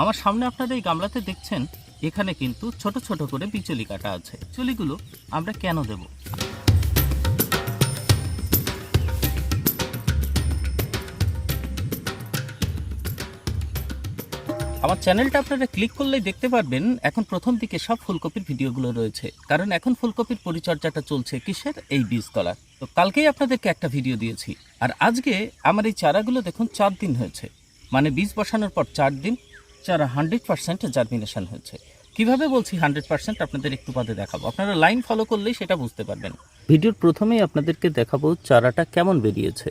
আমার সামনে আপনারা এই গামলাতে দেখছেন, এখানে কিন্তু ছোট ছোট করে বিচলি কাটা আছে। চুলিগুলো আমরা কেন দেব? আমার চ্যানেলটা আপনারা ক্লিক করলেই দেখতে পারবেন, এখন প্রথম দিকে সব ফুলকপির ভিডিওগুলো রয়েছে। কারণ এখন ফুলকপির পরিচর্যাটা চলছে কিসের? এই বীজ বীজতলা তো কালকেই আপনাদেরকে একটা ভিডিও দিয়েছি। আর আজকে আমার এই চারাগুলো দেখুন চার দিন হয়েছে। মানে বীজ বসানোর পর চার দিন চারা হান্ড্রেড পার্সেন্ট জার্মিনেশন হয়েছে। কীভাবে বলছি হান্ড্রেড পার্সেন্ট আপনাদের একটু বাদে দেখাবো। আপনারা লাইন ফলো করলেই সেটা বুঝতে পারবেন। ভিডিওর প্রথমেই আপনাদেরকে দেখাবো চারাটা কেমন বেরিয়েছে।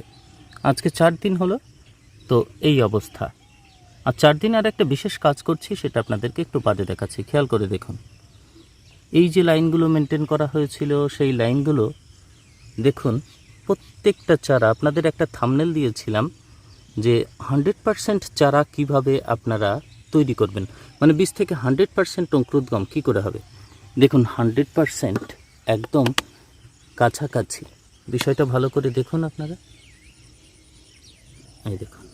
আজকে চার দিন হলো, তো এই অবস্থা। আর চার দিন আর একটা বিশেষ কাজ করছি, সেটা আপনাদেরকে একটু বাদে দেখাচ্ছি। খেয়াল করে দেখুন। এই যে লাইনগুলো মেনটেন করা হয়েছিল, সেই লাইনগুলো, দেখুন, প্রত্যেকটা চারা, আপনাদের একটা থামনেল দিয়েছিলাম যে হান্ড্রেড পারসেন্ট চারা কীভাবে আপনারা তৈরি করবেন। মানে বীজ থেকে হান্ড্রেড পারসেন্ট অঙ্কুরোদ্গম কী করে হবে? দেখুন, হান্ড্রেড পারসেন্ট একদম কাছাকাছি। বিষয়টা ভালো করে দেখুন আপনারা। এই দেখুন।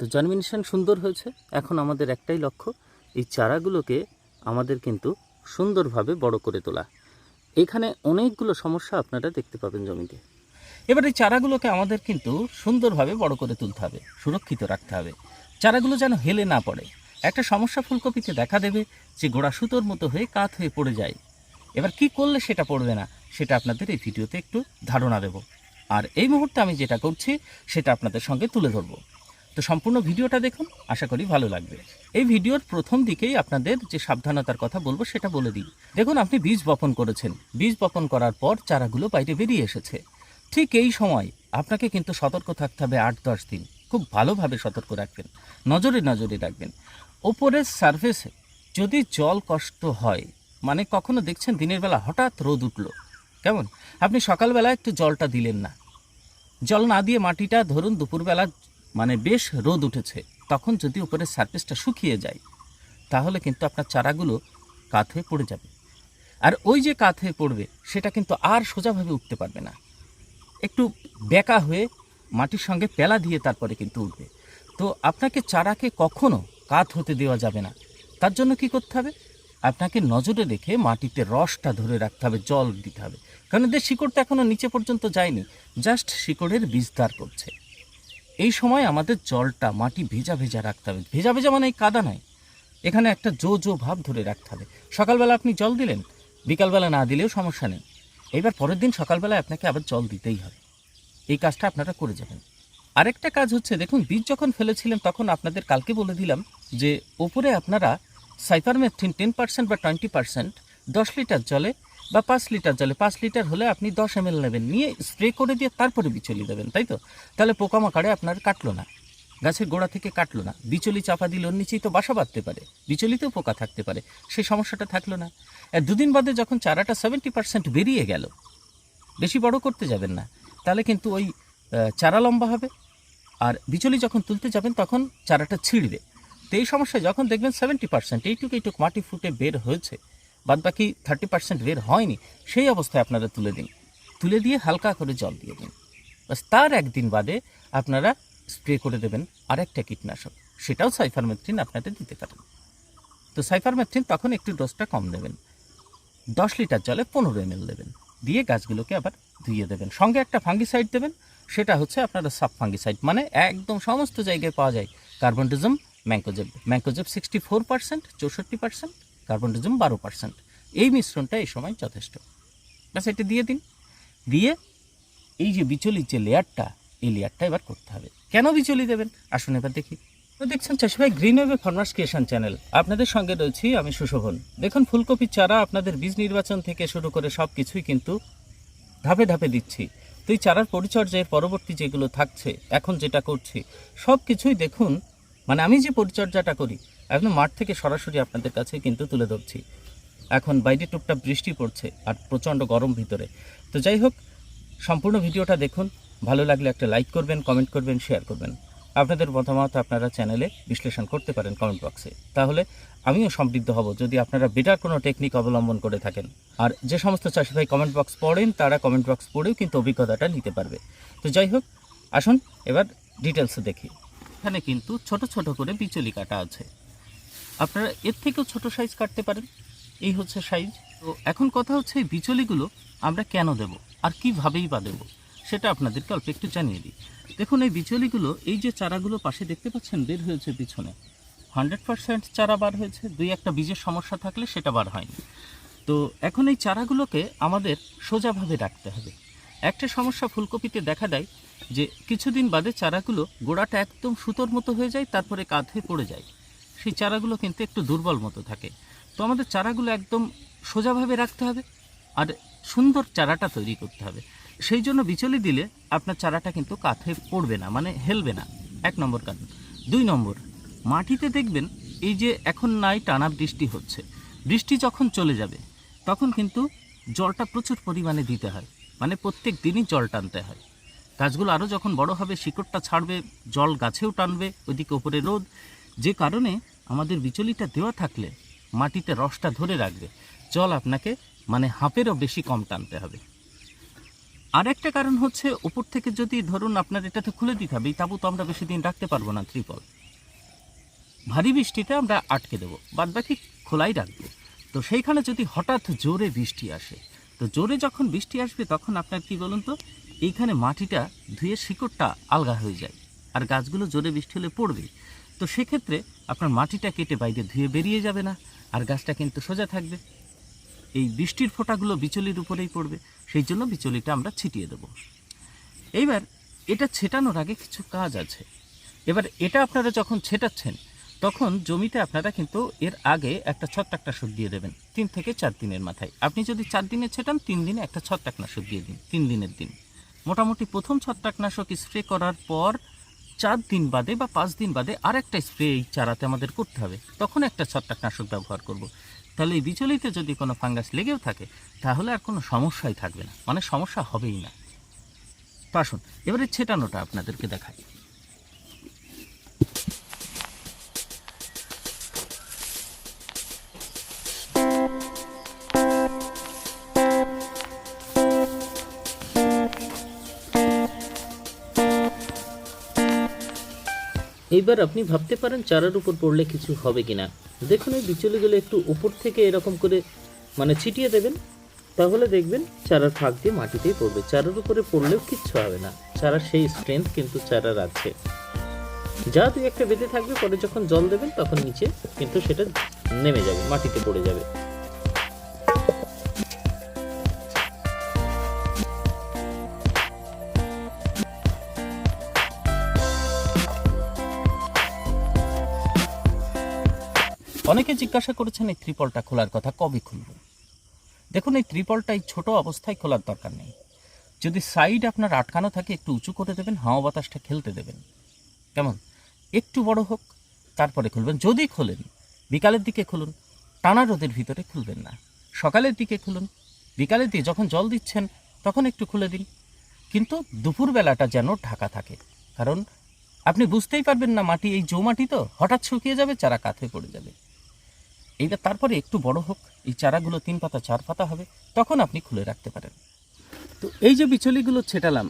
তো জার্মিনেশন সুন্দর হয়েছে। এখন আমাদের একটাই লক্ষ্য, এই চারাগুলোকে আমাদের কিন্তু সুন্দরভাবে বড় করে তোলা। এখানে অনেকগুলো সমস্যা আপনারা দেখতে পাবেন জমিতে। এবার এই চারাগুলোকে আমাদের কিন্তু সুন্দরভাবে বড় করে তুলতে হবে, সুরক্ষিত রাখতে হবে। চারাগুলো যেন হেলে না পড়ে। একটা সমস্যা ফুলকপিতে দেখা দেবে যে গোড়া সুতোর মতো হয়ে কাত হয়ে পড়ে যায়। এবার কি করলে সেটা পড়বে না, সেটা আপনাদের এই ভিডিওতে একটু ধারণা দেব। আর এই মুহূর্তে আমি যেটা করছি, সেটা আপনাদের সঙ্গে তুলে ধরবো। তো সম্পূর্ণ ভিডিওটা দেখুন, আশা করি ভালো লাগবে। এই ভিডিওর প্রথম দিকেই আপনাদের যে সাবধানতার কথা বলব, সেটা বলে দিই। দেখুন, আপনি বীজ বপন করেছেন। বীজ বপন করার পর চারাগুলো বাইরে বেরিয়ে এসেছে। ঠিক এই সময় আপনাকে কিন্তু সতর্ক থাকতে হবে আট, দশ দিন। খুব ভালোভাবে সতর্ক রাখবেন। নজরে নজরে রাখবেন। ওপরের সারফেসে যদি জল কষ্ট হয় মানে কখনো দেখছেন দিনের বেলা হঠাৎ রোদ উঠল, কেমন? আপনি সকালবেলা একটু জলটা দিলেন না। জল না দিয়ে মাটিটা ধরুন দুপুরবেলা মানে বেশ রোদ উঠেছে, তখন যদি উপরের সারফেসটা শুকিয়ে যায়, তাহলে কিন্তু আপনার চারাগুলো কাত হয়ে পড়ে যাবে। আর ওই যে কাত হয়ে পড়বে, সেটা কিন্তু আর সোজাভাবে উঠতে পারবে না। একটু বেঁকা হয়ে মাটির সঙ্গে পেলা দিয়ে তারপরে কিন্তু উঠবে। তো আপনাকে চারাকে কখনো কাত হতে দেওয়া যাবে না। তার জন্য কি করতে হবে? আপনাকে নজরে রেখে মাটিতে রসটা ধরে রাখতে হবে, জল দিতে হবে। কারণ এদের শিকড় তো এখনও নিচে পর্যন্ত যায়নি, জাস্ট শিকড়ের বিস্তার করছে। এই সময় আমাদের জলটা মাটি ভেজা ভেজা রাখতে হবে। ভেজা ভেজা মানে কাদা নয়। এখানে একটা জো জো ভাব ধরে রাখতে হবে। সকালবেলা আপনি জল দিলেন, বিকালবেলা না দিলেও সমস্যা নেই। এবার পরের দিন সকালবেলায় আপনাকে আবার জল দিতেই হবে। এই কাজটা আপনারা করে যাবেন। আরেকটা কাজ হচ্ছে, দেখুন, বীজ যখন ফেলেছিলেন তখন আপনাদের কালকে বলে দিলাম যে, ওপরে আপনারা সাইফারমেথ্রিন টেন পার্সেন্ট বা টোয়েন্টি পার্সেন্ট দশ লিটার জলে বা পাঁচ লিটার জলে, পাঁচ লিটার হলে আপনি দশ এম নেবেন, নিয়ে স্প্রে করে দিয়ে তারপরে বিচলি দেবেন তাই তো? তাহলে পোকামাকড়ে আপনার কাটলো না। গাছের গোড়া থেকে কাটলো না। বিচলি চাপা দিল ওর নিচেই তো বাসা বাঁধতে পারে। বিচলিতেও পোকা থাকতে পারে। সেই সমস্যাটা থাকল না। আর দুদিন বাদে যখন চারাটা সেভেন্টি পার্সেন্ট বেরিয়ে গেল, বেশি বড় করতে যাবেন না। তাহলে কিন্তু ওই চারা লম্বা হবে। আর বিচলি যখন তুলতে যাবেন, তখন চারাটা ছিঁড়বে। তো এই সমস্যায় যখন দেখবেন সেভেন্টি পার্সেন্ট এইটুকু এইটুকু মাটি ফুটে বের হয়েছে। বাদ বাকি থার্টি পার্সেন্ট বের হয়নি। সেই অবস্থায় আপনারা তুলে দিন। তুলে দিয়ে হালকা করে জল দিয়ে দিন। বাস তার একদিন বাদে আপনারা স্প্রে করে দেবেন আরেকটা কীটনাশক। সেটাও সাইফারমেথ্রিন আপনাদের দিতে পারেন তো সাইফারমেথ্রিন তখন একটু ডোজটা কম দেবেন দশ লিটার জলে পনেরো এম দেবেন। দিয়ে গাছগুলোকে আবার ধুয়ে দেবেন। সঙ্গে একটা ফাঙ্গিসাইড দেবেন। সেটা হচ্ছে আপনারা সাব ফাঙ্গিসাইড মানে একদম সমস্ত জায়গায় পাওয়া যায়। Carbendazim mancozeb mancozeb sixty four percent চৌষট্টি পার্সেন্ট কার্বনডিজম বারো পার্সেন্ট এই মিশ্রণটা এই সময় যথেষ্ট। ব্যাস, এটা দিয়ে দিন। দিয়ে এই যে বিচলির যে লেয়ারটা এই লেয়ারটা এবার করতে হবে। কেন বিচলি দেবেন আসুন এবার দেখি। দেখছেন চাষিভাই, গ্রিন ওয়েভে ফার্মার্স ক্রিয়েশন চ্যানেল। আপনাদের সঙ্গে রয়েছি আমি সুশোভন। দেখুন ফুলকপির চারা আপনাদের বীজ নির্বাচন থেকে শুরু করে সব কিছুই কিন্তু ধাপে ধাপে দিচ্ছি। তো এই চারার পরিচর্যায় পরবর্তী যেগুলো থাকছে, এখন যেটা করছি সব কিছুই দেখুন মানে আমি যে পরিচর্যাটা করি, একদম মাঠ থেকে সরাসরি আপনাদের কাছে কিন্তু তুলে ধরছি। এখন বাইরে টুকটাক বৃষ্টি পড়ছে, আর প্রচণ্ড গরম ভিতরে। তো যাই হোক, সম্পূর্ণ ভিডিওটা দেখুন। ভালো লাগলে একটা লাইক করবেন কমেন্ট করবেন শেয়ার করবেন। আপনাদের মতামত আপনারা চ্যানেলে বিশ্লেষণ করতে পারেন কমেন্ট বক্সে তাহলে আমিও সমৃদ্ধ হব যদি আপনারা বেটার কোনো টেকনিক অবলম্বন করে থাকেন। আর যে সমস্ত চাষি ভাই কমেন্ট বক্স পড়েন, তারা কমেন্ট বক্স পড়েও কিন্তু অভিজ্ঞতাটা নিতে পারবে। তো যাই হোক, আসুন, এবার ডিটেলসে দেখি। এখানে কিন্তু ছোট ছোট করে বিচলি কাটা আছে। আপনারা এর থেকেও ছোট সাইজ কাটতে পারেন। এই হচ্ছে সাইজ তো এখন কথা হচ্ছে এই বিচলিগুলো আমরা কেন দেব? আর কীভাবেই বা দেবো? সেটা আপনাদেরকে অল্প একটু জানিয়ে দিই। দেখুন, এই বিচলিগুলো, এই যে চারাগুলো পাশে দেখতে পাচ্ছেন, বের হয়েছে পিছনে। হান্ড্রেড পার্সেন্ট চারা বার হয়েছে, দুই একটা বীজের সমস্যা থাকলে সেটা বার হয়নি। তো এখন এই চারাগুলোকে আমাদের সোজাভাবে রাখতে হবে। একটা সমস্যা ফুলকপিতে দেখা দেয় যে, কিছুদিন বাদে চারাগুলো গোড়াটা একদম সুতোর মতো হয়ে যায়, তারপরে কাঁধে পড়ে যায়। সেই চারাগুলো কিন্তু একটু দুর্বল মতো থাকে। তো আমাদের চারাগুলো একদম সোজাভাবে রাখতে হবে, আর সুন্দর চারাটা তৈরি করতে হবে। সেই জন্য বিচলি দিলে আপনার চারাটা কিন্তু কাঁথে পড়বে না মানে হেলবে না। এক নম্বর কারণ। দুই নম্বর, মাটিতে দেখবেন এই যে এখন নাই টানা বৃষ্টি হচ্ছে। বৃষ্টি যখন চলে যাবে, তখন কিন্তু জলটা প্রচুর পরিমাণে দিতে হয় মানে প্রত্যেক দিনই জল টানতে হয়। গাছগুলো আরও যখন বড় হবে, শিকড়টা ছাড়বে, জল গাছেও টানবে, ওইদিকে ওপরে রোদ। যে কারণে আমাদের বিচলিটা দেওয়া থাকলে মাটিতে রসটা ধরে রাখবে, জল আপনাকে মানে হাঁপেরও বেশি কম টানতে হবে। আর একটা কারণ হচ্ছে, উপর থেকে যদি ধরুন আপনার এটাতে খুলে দিতে হবে তাবু তো আমরা বেশি দিন রাখতে পারব না, ত্রিপল। ভারী বৃষ্টিতে আমরা আটকে দেবো বাদ বাকি খোলাই রাখব। তো সেইখানে যদি হঠাৎ জোরে বৃষ্টি আসে, তো জোরে যখন বৃষ্টি আসবে, তখন আপনার কি বলুন তো, এইখানে মাটিটা ধুয়ে শিকড়টা আলগা হয়ে যায়, আর গাছগুলো জোরে বৃষ্টি হলে পড়বে। তো সেক্ষেত্রে আপনার মাটিটা কেটে বাইরে ধুয়ে বেরিয়ে যাবে না, আর গাছটা কিন্তু সোজা থাকবে। এই বৃষ্টির ফোঁটাগুলো বিচলির উপরেই পড়বে, সেই জন্য বিচলিটা আমরা ছিটিয়ে দেবো। এইবার এটা ছেটানোর আগে কিছু কাজ আছে। এবার এটা আপনারা যখন ছেটাচ্ছেন, তখন জমিতে আপনারা কিন্তু এর আগে একটা ছত্রাকনাশক দিয়ে দেবেন, তিন থেকে চার দিনের মাথায়। আপনি যদি চার দিনে ছেটান, তিন দিনে একটা ছত্রাকনাশক দিয়ে দিন, তিন দিনের দিন। মোটামুটি প্রথম ছত্রাকনাশক স্প্রে করার পর চার দিন বাদে বা পাঁচ দিন বাদে আর একটা স্প্রে এই চারাতে আমাদের করতে হবে। তখন একটা ছত্রাকনাশক ব্যবহার করব। তাহলে এই বিচলিতে যদি কোনো ফাঙ্গাস লেগেও থাকে, তাহলে আর কোনো সমস্যাই থাকবে না। মানে সমস্যা হবেই না। আসুন, এবারে ছেটানোটা আপনাদেরকে দেখাই। এইবার আপনি ভাবতে পারেন চারার উপর পড়লে কিছু হবে কিনা। দেখুন, এই বিচলিগুলো একটু উপর থেকে এরকম করে মানে ছিটিয়ে দেবেন। তাহলে দেখবেন চারার ফাঁক দিয়ে মাটিতেই পড়বে। চারার উপরে পড়লেও কিচ্ছু হবে না। চারার সেই স্ট্রেংথ কিন্তু চারার আছে। যা দুই একটা বেঁধে থাকবে, পরে যখন জল দেবেন, তখন নিচে কিন্তু সেটা নেমে যাবে, মাটিতে পড়ে যাবে। অনেকে জিজ্ঞাসা করেছেন এই ত্রিপলটা খোলার কথা কবে খুলব দেখুন, এই ত্রিপলটা এই ছোট অবস্থায় খোলার দরকার নেই। যদি সাইড আপনার আটকানো থাকে, একটু উঁচু করে দেবেন, হাওয়া বাতাসটা খেলতে দেবেন। কেমন? একটু বড় হোক, তারপরে খুলবেন। যদি খোলেন, বিকালের দিকে খুলুন, টানা রোদের ভিতরে খুলবেন না। সকালের দিকে খুলুন, বিকালের দিকে যখন জল দিচ্ছেন, তখন একটু খুলে দিন। কিন্তু দুপুরবেলাটা যেন ঢাকা থাকে। কারণ আপনি বুঝতেই পারবেন না, মাটি, এই জো মাটি তো হঠাৎ শুকিয়ে যাবে, চারা কাঁথে পড়ে যাবে। এইবার তারপরে একটু বড় হোক, এই চারাগুলো তিন পাতা, চার পাতা হবে, তখন আপনি খুলে রাখতে পারেন। তো এই যে বিচলিগুলো ছেটালাম,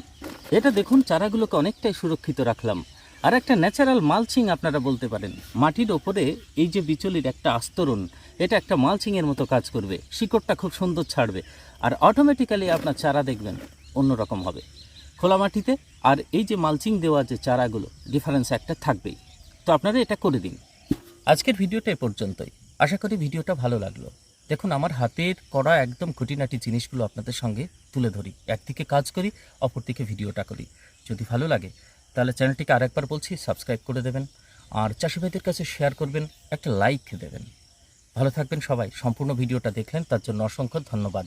এটা দেখুন চারাগুলোকে অনেকটাই সুরক্ষিত রাখলাম। আর একটা ন্যাচারাল মালচিং আপনারা বলতে পারেন। মাটির ওপরে এই যে বিচলির একটা আস্তরণ, এটা একটা মালচিংয়ের মতো কাজ করবে, শিকড়টা খুব সুন্দর ছাড়বে, আর অটোমেটিক্যালি আপনার চারা দেখবেন অন্যরকম হবে। খোলা মাটিতে, আর এই যে মালচিং দেওয়া যে চারাগুলো ডিফারেন্স একটা থাকবেই। তো আপনারা এটা করে দিন। আজকের ভিডিওটা এ পর্যন্তই। আশা করি ভিডিওটা ভালো লাগল। দেখুন, আমার হাতের করা একদম খুঁটিনাটি জিনিসগুলো আপনাদের সঙ্গে তুলে ধরি। একদিকে কাজ করি, অপরদিকে ভিডিওটা করি। যদি ভালো লাগে, তাহলে চ্যানেলটিকে আরেকবার বলছি, সাবস্ক্রাইব করে দেবেন। আর চাষিভাইদের কাছে শেয়ার করবেন, একটা লাইক দেবেন। ভালো থাকবেন সবাই। সম্পূর্ণ ভিডিওটা দেখলেন, তার জন্য অসংখ্য ধন্যবাদ।